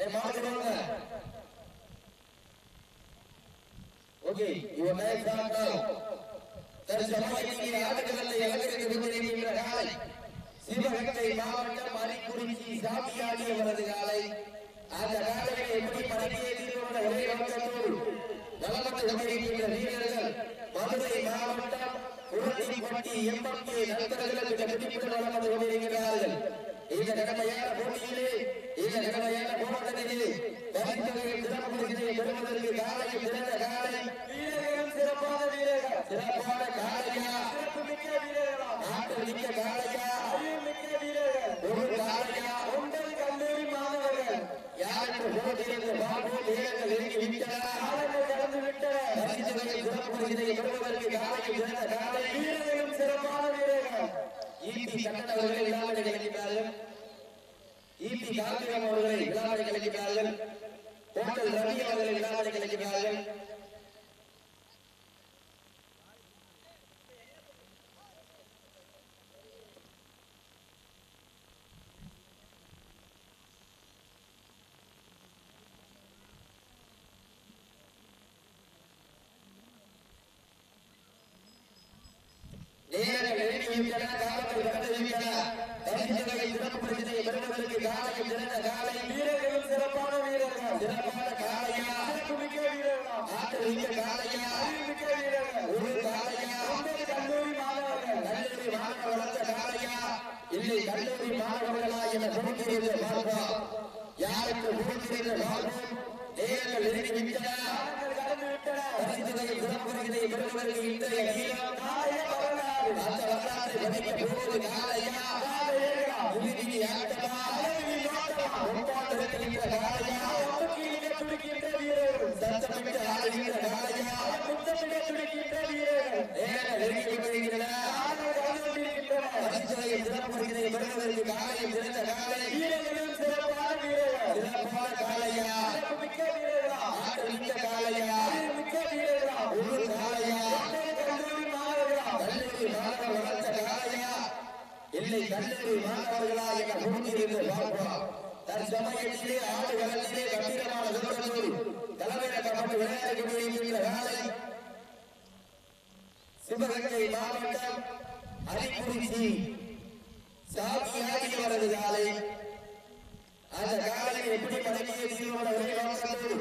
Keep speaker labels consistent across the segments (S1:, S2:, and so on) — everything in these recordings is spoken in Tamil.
S1: ஏய் மாடு ஓகே யுவர் லைஃப் ஸ்டார்ட் நவ தற்சமயத்தில் ஆடுகளத்தை இலக்கிற்கு விடுகின்ற காலை சிவகங்கை மாவட்டம் அரிக்குறிச்சி சாமியாடியவரது காலை. அந்த காலையை எப்படி பழகிய தீர்வுள்ள ஒரே நோக்கத்தோடு வளமட்டு கொண்டிருக்கின்ற வீரர்கள் மதுரை மாவட்டம் உருட்டிப்பட்டி எம்பி நண்பர்களுக்கு கண்டிப்புடன் வளமட்டு கொண்டிருக்கிறார்கள். இந்த கடமையான போட்டியிலே இந்த கடமையான போராட்டத்திலே பரிந்துரையில் சிறப்புகளை பெறுவதற்கு காலையில் சிறந்த காலை.
S2: வீரர்களும் சிறப்பான வீரர்கள்.
S1: சிறப்பான காலையா?
S2: சிறப்பு மிக்க வீரர்களா?
S1: ஆற்றல் மிக்க காலையா?
S2: அறிவு மிக்க வீரர்கள்.
S1: ஒரு காலையா?
S2: உங்கள் கல்லூரி மாணவர்கள்.
S1: யாருக்கு போட்டியிருந்து பார்ப்போம் வீரர்கள் நெருங்கி விட்டன
S2: காலங்கள் கடந்து விட்டன
S1: பெறுவதற்கு சிறந்த காலை.
S2: வீரர்களும் சிறப்பான வீரர்கள்.
S1: கலைக்கிறார்கள் ஈட்டி அவர்களை விழாவடை கலைக்கிறார்கள். ஹோட்டல் ரவி அவர்களை விழாவடை கலைக்கிறார்கள். நேரங்கள் காலத்தில் விட்டன. காலங்கள் கடந்து விட்டன பரிந்துரையை சிறப்பு பரிசுகளை பெறுவதற்கு காலையில் சிறந்த காலை
S2: வீரர்களும் சிறப்பான வீரர்கள்
S1: சிறப்பான காலையா
S2: சிறப்பு மிக்க வீரர்களா
S1: ஆற்றல் மிக்க காலையா
S2: அறிவு மிக்க வீரர்கள்
S1: ஒரு காலையா
S2: உங்கள் கல்லூரி மாணவர்கள்
S1: கல்லூரி மாணவர் வளர்ந்த காலையா இல்லை கல்லூரி மாணவர்களா என பொறுத்திருந்து பார்ப்போம் யாருக்கு பொறுத்திருந்து பார்ப்போம் நேரங்கள் நெருங்கி விட்டன
S2: காலங்கள் கடந்து விட்டன
S1: பரிந்துரையை சிறப்பு பரிசுகளை பெறுவதற்கு இன்றைய கீழம்
S2: நாளைய வரலாறு
S1: அந்த வரலாற்றை காலையா ஆட்டமா காலையா சத்தமிட்டு ஆடுகின்ற காலையா
S2: துடிக்கின்ற வீரர்கள்
S1: நெருங்கி வருகின்றன சிறப்பு காலையில் சிறந்த காலை என பொறுத்திருந்து பார்ப்போம் தற்சமயத்திலே ஆடுகளத்திலே கம்பீரமான தூரத்தோடு தலைமையிடக்கப்பட்டு விளையாடி கொண்டிருக்கின்ற வேலை சிவகங்கை மாவட்டம் அரிக்குறிச்சி. சாமியாடியவரது காலை. அந்த காலை எப்படி பழகிய தீர்வோட ஒரே நோக்கத்தோடு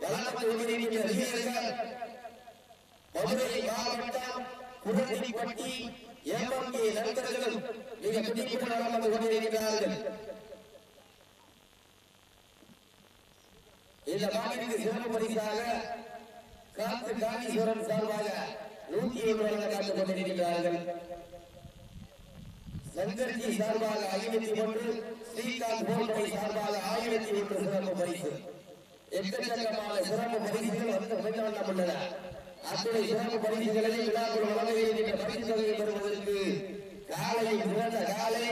S1: வளர்ந்து கொண்டிருக்கின்ற வீரர்கள். மதுரை மாவட்டம் குரண்டிப்பட்டி எம்எம்கே நண்பர்களும் மிக பிடிப்புடன் நடந்து கொண்டிருக்கிறார்கள். இந்த மாநிலத்துக்கு சிறப்பு பரிசாக காத்து காணீஸ்வரன் சார்பாக நூத்தி ஒன்று வழங்க காத்துக் கொண்டிருக்கிறார்கள். சங்கர்ஜி சார்பாக ஐநூத்தி ஒன்று ஸ்ரீகாந்த் போல்பை சார்பாக ஆயிரத்தி ஒன்று சிறப்பு பரிசு. எக்கச்சக்கமான சிறப்பு பரிசுகள் வந்து உள்ளன அத்துணை சிறப்பு பரிசுகளை விழாக்குள் வழங்க இருக்கின்ற பரிசு தொகையை பெறுவதற்கு காலையில் சிறந்த காலை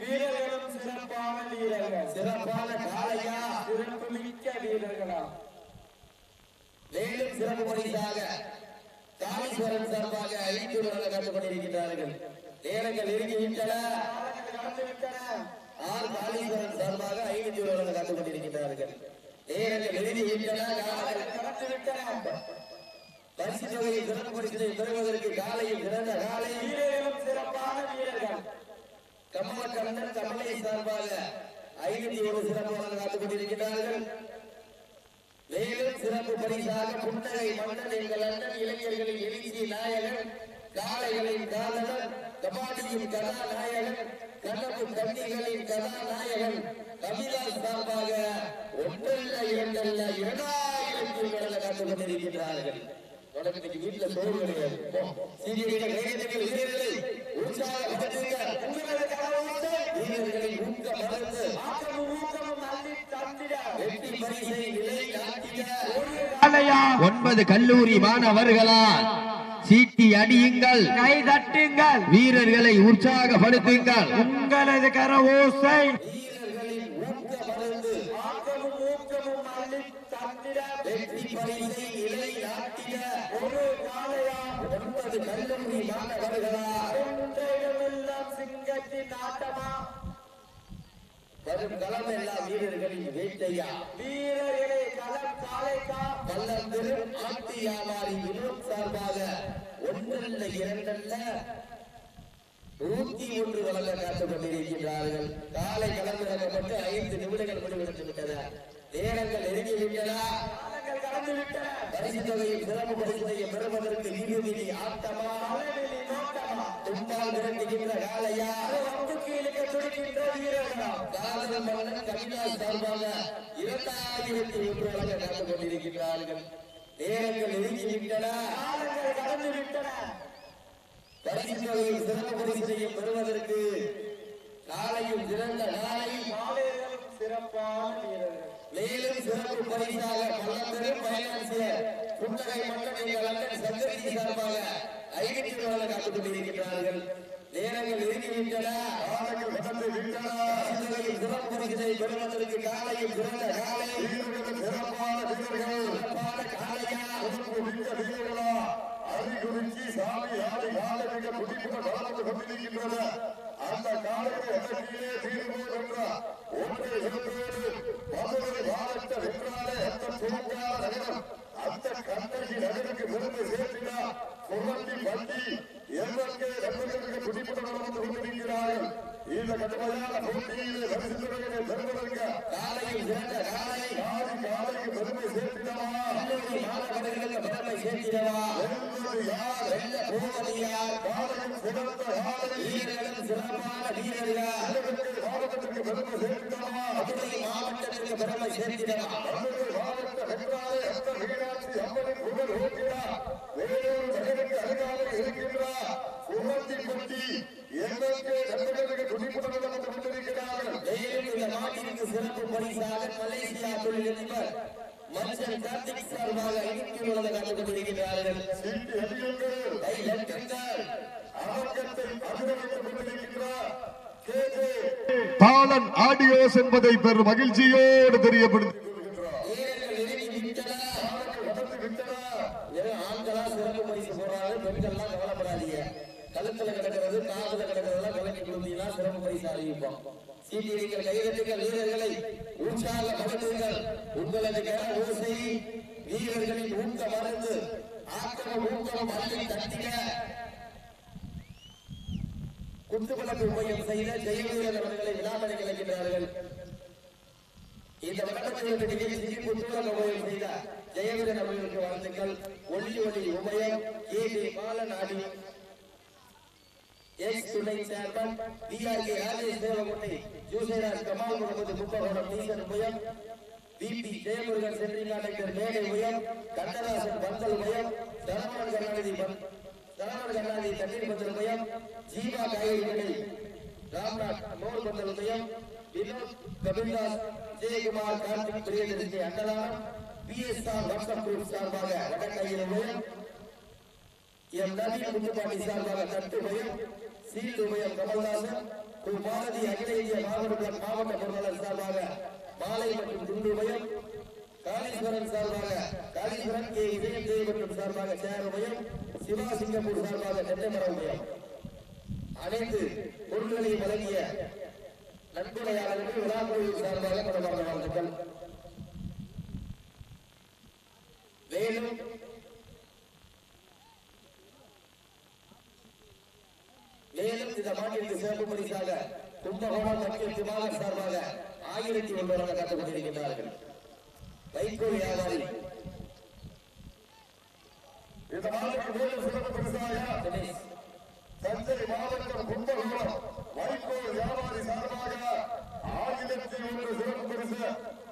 S2: வீரர்களும் சிறப்பான வீரர்கள்.
S1: சிறப்பான காலையா?
S2: சிறப்பு மிக்க வீரர்களா?
S1: மேலும் சிறப்பு பரிசாக காளீஸ்வரன் சார்பாக ஐநூறு வழங்க காத்துக் கொண்டிருக்கிறார்கள் நேரங்கள் நெருங்கி விட்டன
S2: காலங்கள் கடந்து விட்டன
S1: ஆர் காளீஸ்வரன் சார்பாக காத்துக் கொண்டிருக்கிறார்கள் நேரங்கள் நெருங்கி பரிசு தொகையை சிறப்பு பரிசினை பெறுவதற்கு காலையில் சிறந்த காலை.
S2: வீரர்களும் சிறப்பான வீரர்கள்.
S1: கமலக்கண்ணன் கமலை சார்பாக ஐநூத்தி ஒரு சிறப்பு வழங்க காத்துக் கொண்டிருக்கிறார்கள். மேலும் சிறப்பு பரிசாக புன்னகை மன்னன் எங்கள் அண்ணன் இளைஞர்களின் எழுச்சி நாயகன் காளைகளின் காதலன் கபாடியின் கதாநாயகன் கனவு கன்னிகளின் கதாநாயகன் கபிலாஸ் சார்பாக ஒன்றல்ல இரண்டல்ல இரண்டாயிரம் காத்துக் கொண்டிருக்கிறார்கள். உனக்கு இன்னைக்கு வீட்டுல சோறு கிடையாது.
S3: ஒன்பது கல்லூரி மாணவர்களால் சீட்டி அடியுங்கள்.
S2: கை தட்டுங்கள்.
S3: வீரர்களை உற்சாகப்படுத்துங்கள்.
S2: உங்களது கர
S1: வரும் களம் எல்லாம் வீரர்களின் வேட்டையா?
S2: வீரர்களே களம் காலைக்கா
S1: வல்லம் பெரும் ஆட்டு வியாபாரி வினோத் சார்பாக ஒன்றல்ல இரண்டல்ல நூத்தி ஒன்று வழங்க காத்துக் கொண்டிருக்கின்றார்கள். காலை களமிறக்கப்பட்டு ஐந்து நிமிடங்கள் முடிவெடுத்து விட்டன. நேரங்கள் நெருங்கி விட்டன.
S2: விட்டன.
S1: பரிசு தொகையும் சிறப்பு பரிசுத்தையும் பெறுவதற்கு இறுதி ஆட்டமா? தும்பால் விரட்டுகின்ற காலையா
S2: துடிக்கின்ற வீரர்களா
S1: காதல் மன்னன் கவிதாஸ் சார்பாக இரண்டாயிரத்தி ஒன்று வழங்க காத்துக் கொண்டிருக்கின்றார்கள். நேரங்கள் நெருங்கி விட்டன
S2: காலங்கள் கடந்து விட்டன
S1: பரிசுகளையும் சிறப்பு பரிசையும் பெறுவதற்கு காலையும் சிறந்த நாளை
S2: சிறப்பான வீரர்கள்
S1: மேலும் சிறப்பு பரிசாக பல்லம்பெரும் பைனான்சியர் புன்னகை மக்கள் எங்கள் அண்ணன் சங்கரி சார்பாக ஐநூத்தி ரூபாய் காத்துக் கொண்டிருக்கிறார்கள் நேரங்கள் நெருங்கிவிட்டன காலையில் கடந்து காலை. சிறப்பான சிறப்பான காலையா அறிகுறிச்சி சாமி ஆடி காலை மிக துடிப்புடன் வளர்ந்து கொண்டிருக்கின்றன அந்த காலையை அடக்கியே தீர்வோம் என்ற ஒன்றை மதுரை மாவட்ட வென்றாலே அந்த தூங்காத நகரம் அந்த கண்ணகி நகருக்கு பெருமை சேர்த்தினார் சுமந்தி பள்ளி எவ்வளவு ரத்தங்களுக்கு துடிப்புடன் வளர்ந்து கொண்டிருக்கிறார்கள் இந்த கடுமையான போட்டியிலே பரிசுத்தவர்களை பெறுவதற்கு காலையில் சிறந்த காலை காலைக்கு பெருமை சேர்த்திடவா பெருமை சேர்த்திடவா யார் காலையில் சிறந்த காலை சிறப்பான வீரர்கள் மாவட்டத்திற்கு பெருமை சேர்த்திடவா மாவட்டத்திற்கு பெருமை சேர்த்திடவா மதுரை மாவட்ட வென்றாலே அந்த மீனாட்சி அம்மனின் புகழ் ஓட்டினார் வேறொரு நகருக்கு அருகாமல் இருக்கின்றார் சுமந்தி பட்டி எங்களுக்கு நண்பர்களுக்கு துணிப்புடன் வந்து கொண்டிருக்கிறார்கள் மேலும் இந்த நாட்டிற்கு சிறப்பு பரிசாக மலேசியா தொழிலதிபர் மனுஷன் கார்த்திக் சார்பாக ஐநூத்தி உள்ளதை காத்துக் கொண்டிருக்கிறார்கள் சீட்டு அடியுங்கள் கை லட்டுங்கள் அரங்கத்தை அனுபவித்துக் கொண்டிருக்கின்றார் கே ஜே
S4: பாலன் ஆடியோஸ் என்பதை பெரும் மகிழ்ச்சியோடு தெரியப்படுத்தி
S1: ஆண்களா கழுத்துல கிடக்கிறது காதுல கிடக்கிறதெல்லாம் கலக்கி கொடுத்தீங்கன்னா சிறப்பு பரிசு அறிவிப்போம் சீட்டியடிகள் கைதட்டுங்கள் வீரர்களை உற்சாகப்படுத்துங்கள் உங்களது கர ஓசை வீரர்களின் ஊக்க மருந்து ஆக்கமும் ஊக்கமும் அள்ளி தட்டின குத்துவிளக்கு உபயம் செய்த ஜெயவீரன் அவர்களை விழாமணி இந்த வட்டத்தில் நிகழ்ச்சிக்கு குத்துவிளக்கு உபயம் செய்த ஜெயவீரன் அவர்களுக்கு வாழ்த்துக்கள். ஒளி ஒளி உபயம். ஏ பி. பாலன் ஆடி எக்ஸ் துணை சேர்மன். டிஆர்கே ராஜேஷ் தேவகுட்டை ஜோசேராஜ் கமால் முகமது உபயம். பிபி ஜெயமுருகன் சென்ட்ரி கண்டக்டர் மேடை உயம் கண்ணதாசன் பந்தல் உயம் தர்மன் கருணாநிதி பந்த் கருணாநிதி தண்ணீர் பந்தல் ஜீவா காய்கறி ராம்நாத் மோர் பந்தல் உதயம் வினோத் கபில்தாஸ் விஜயகுமார் கார்த்திக் பிரியதர்ஷி அண்டலானம் பிஎஸ்ஆர் வாட்ஸ்அப் குரூப் சார்பாக வடக்கையில் உபயம் எம் நவீன முத்துப்பாண்டி சார்பாக தட்டு உபயம் சீல் உபயம் கமல்தாசன் திரு பாரதி அகில இந்திய மாவட்ட மாவட்ட பொருளாளர் சார்பாக மாலை மற்றும் துண்டு உபயம் காளீஸ்வரன் சார்பாக காளீஸ்வரன் கே. இதயம் தேவ் மற்றும் சார்பாக சேர் உபயம் சிவா சிங்கப்பூர் சார்பாக தென்னைமர உபயம். அனைத்து பொருட்களை வழங்கிய நன்கொடையாளர்கள் விழாக்குழு சார்பாக தொடர்பான வாழ்த்துக்கள் மேலும் மேலும் இந்த மாநிலத்தை சிறப்பு பரிசாக கும்பகோணம் மக்கள் திவாகர் சார்பாக ஆயிரத்தி ஒன்பதாக காத்துக் கொண்டிருக்கின்றார்கள். வைகோல் வியாபாரி.
S4: இந்த நாளுக்கு மேலும் சிறப்பு பரிசாக தஞ்சை மாவட்டம் கும்பகோணம் வைகோல் வியாபாரி சார்பாக ஆயிரத்தி ஒன்று சிறப்பு பரிசு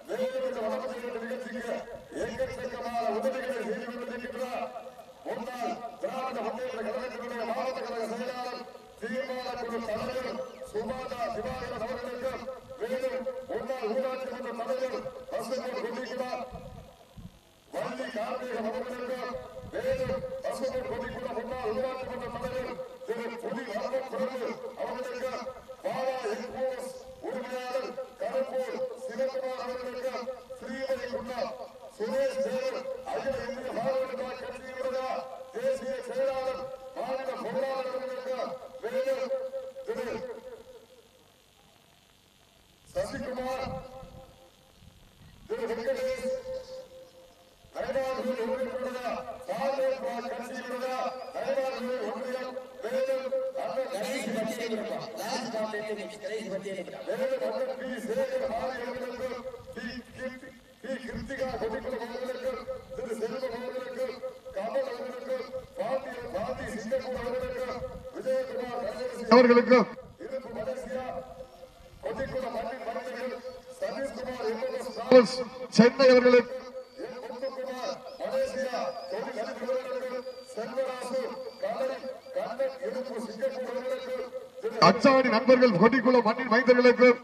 S4: மேலும் இந்த வளர்ச்சி என்ற நிகழ்ச்சிக்கு எக்கச்சக்கமான కుమార్ వీరు వెంకటేష్ హైదరాబాద్ ఉండకుండా సాధారణ వాళ్ళు కలిసి కూడా హైదరాబాద్ ఉండడం వేదం అందరూ కలిసి పట్టేయకుండా లాస్ట్ కాంప్లీట్ మీకు కలిసి పట్టేయకుండా వేదం అందరూ మీ సేవ భార్యలకు சென்னை அவர்களுக்கு அச்சாணி நண்பர்கள் கொட்டிக்குளம் மண்ணின்
S1: மைந்தர்களுக்கும்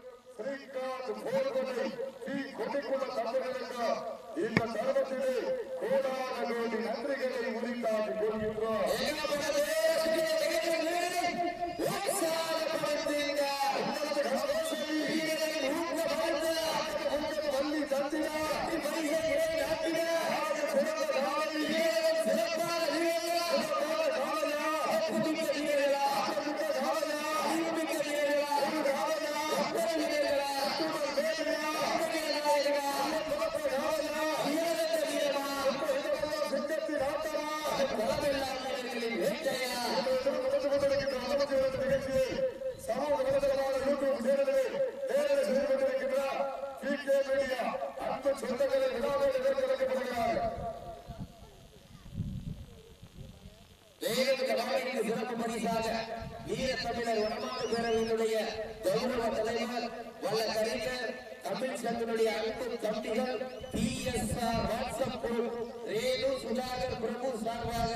S1: குழு ரேணு சுதாகர் பிரபு சார்பாக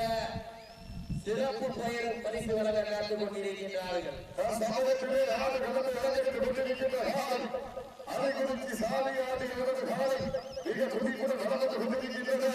S1: சிறப்பு பெயர் பரிசு வழங்க காத்துக் கொண்டிருக்கின்றார்கள்.
S4: சமூகத்திலே நாடு கடந்து நடந்து கொண்டிருக்கின்ற காலம் அதை குறித்து சாதி ஆடி நடந்த காலம் மிக துடிப்புடன் நடந்து கொண்டிருக்கின்றது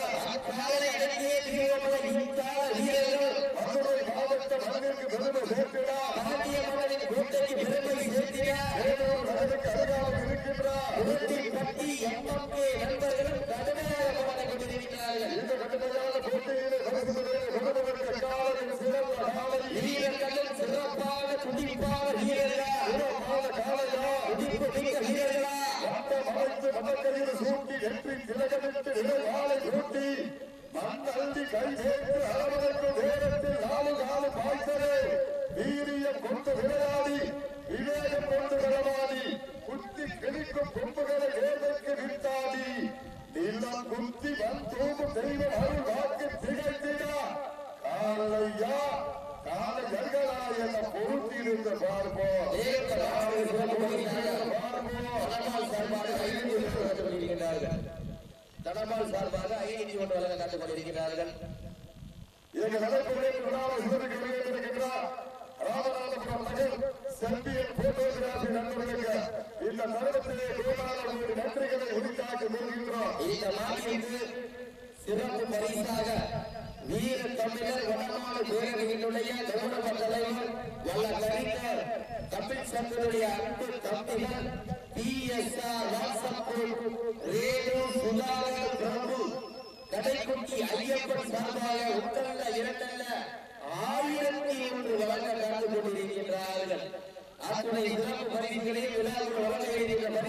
S1: காலை அடக்கிய தீவிரமான இந்தாத வீரர்கள்
S4: மதுரை மாவட்ட மண்ணிற்கு பெருமை சேர்த்திடா.
S1: பாண்டிய மன்னனின் கோட்டைக்கு பெருமை சேர்த்தினார்
S4: வேலூர் நகருக்கு அருகாமல் இருக்கின்றார்
S1: உருட்டி பட்டி எம்எம்கே நண்பர்களும் கடுமையாக போராடிக் கொண்டிருக்கிறார்கள்
S4: இந்த கடுமையான போட்டியிலே பரிசு பெறுவதற்கு பெறுவதற்கு காலையில் சிறந்த காலை
S1: வீரர்களும் சிறப்பான துடிப்பான வீரர்களா
S4: சிறப்பான காலையா
S1: துடிப்பு மிக்க வீரர்களா
S4: வட்டம் அமைத்து மதக்கையில் சூட்டி வெற்றி திலகமிட்டு நிலைவாளை கூட்டி மண்ணள்ளி கை சேர்த்து அரவணைக்கும் வேகத்தில் நாலு நாலு பாய்ச்சலே வீரியம் கொண்டு விளையாடி விவேகம் கொண்டு விளையாடி குத்தி கிழிக்கும் கொம்புகளை வேதற்கு விட்டாடி நிலம் குத்தி வன் தூவும் தெய்வம் அருள் வாக்கு திகைத்திடா காலையா காலை என பொருத்தியிருந்த பார்ப்போம்.
S1: தனபால் சார்பாக ஐநூத்தி ஒன்று வழங்க காத்துக் கொண்டிருக்கிறார்கள்.
S4: எங்க நடைபெறுகிற விழாவை சிறப்பிக்க வெளியிட்டிருக்கின்றார் ராமநாதபுரம் நகர் செம்பியன் போட்டோகிராபி நண்பர்களுக்கு இந்த தருணத்திலே கோடான கோடி நன்றிகளை உரித்தாக்கி வருகின்றோம்
S1: இந்த மாநிலத்து சிறப்பு பரிசாக வீர தமிழர் வடமாடு பேரவையினுடைய கௌரவ தலைவர் வல்ல கவிஞர் தமிழ் சங்கருடைய அன்பு தம்பிகள் பி வாட்ஸ்அப் ரேணு சுதாகர் பிரபு கடைக்குட்டி ஐயப்பன் சார்பாக ஒன்றல்ல இரண்டல்ல ஆயிரத்தி ஒன்று வழங்க காத்துக் கொண்டிருக்கின்றார்கள் அத்துணை சிறப்பு பரிசுகளையும் வழங்க இருக்கின்ற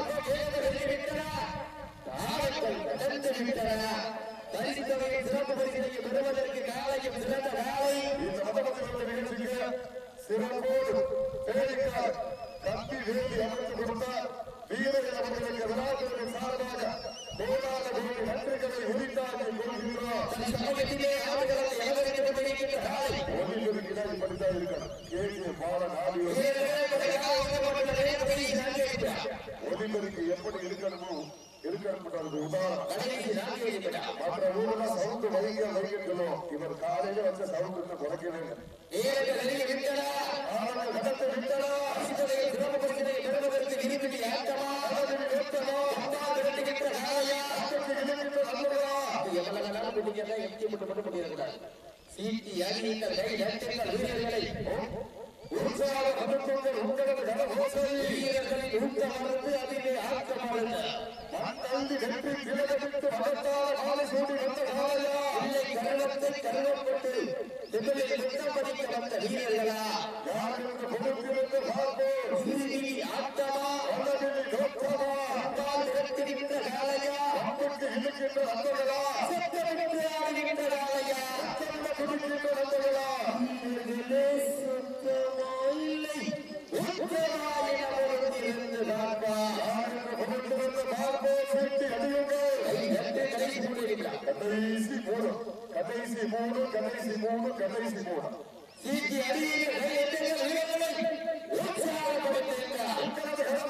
S1: Hey, hey.
S4: மற்ற ஊரெல்லாம் சவுண்டு வைங்க இவர் காலையில வச்ச சவுண்டு குறைக்கவே கடத்தை விட்டனா
S1: சிறப்பு பெறுவதற்கு விரும்பி வீரர்களை
S4: உற்சாக அனுப்புங்கள் உங்களது
S1: அதிலே ஆக்கமாக
S4: மண்ணள்ளி வெற்றி கிழவிட்டு மகத்தான மாலை வந்த காலையா
S1: இல்லை கருணத்தை கருணப்பட்டு திமிழில் முத்தம் பதிக்க வந்த வீரர்களா
S4: யார் என்று பார்ப்போம்
S1: இறுதி ஆட்டமா
S4: வல்லவிழி நோக்கமா
S1: அம்பால்
S4: அம்புக்கு இழுக்கின்ற
S1: சத்தமிட்டு ஆடுகின்ற கடைசி
S4: மூணு கடைசி மூணு கடைசி மூணு
S1: சீட்டி அடியுங்கள் கை நட்டுங்கள்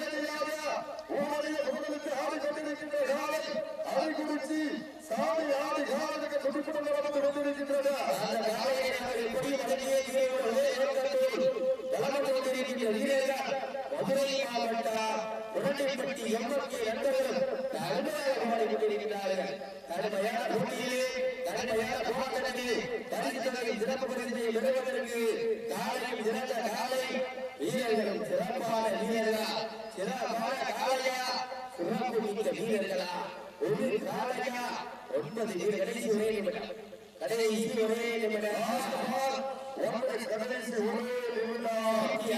S4: ஆடிக்கொண்டிருக்கின்ற சாமி ஆடி காலத்துக்கு துடிப்புடன் நடந்து கொண்டிருக்கின்றது
S1: அந்த காலையை நாங்கள் எப்படி வழங்கியே தீர்வு ஒரே நோக்கத்தோடு கொண்டிருக்கின்ற மதுரை மாவட்டம் உடனடிப்பட்டி எண்பத்தி நண்பர்களும் கடுமையாக பாடிக் கடுமையான போட்டியிலே கடுமையான போராட்டத்திலே பரிசு சிறப்பு பெறுவதற்கு காலையும் சிறந்த காலை வீரர்களும் சிறப்பான வீரர்களா சிறப்பான காலையா சிறப்பு முடிந்த வீரர்களா ஒரு காலையா ஒன்பது கடைசி ஒரே நிமிடம் கடைசி ஒரே நிமிடம்
S4: ஒன்றை கடைசி ஒரே நிமிடம்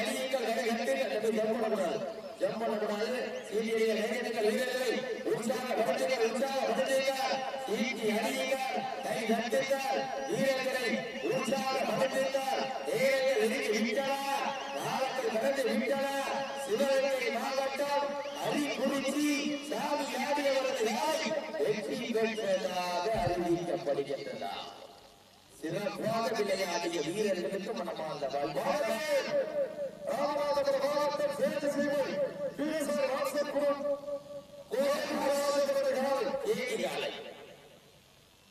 S1: ஜம்ப் பண்ணக்கூடாது ஜம்ப் பண்ணக்கூடாது வீரர்களை உற்சாகப்படுத்துங்கள் உற்சாகப்படுத்துங்கள் சீட்டி அடியுங்கள் கை கட்டுங்கள் வீரர்களை உற்சாகப்படுத்துங்கள் நேரங்கள் இறுதி மாவட்டம் அரிக்குறிச்சி சிறப்பாக விளையாடிய வீரர்களுக்கு மனமார்ந்த
S4: ராமநாதபுரம் மாவட்டம் சேது சீமை பிஎஸ்ஆர் வாட்ஸ்அப் குரூப் கோயம்புத்தூர்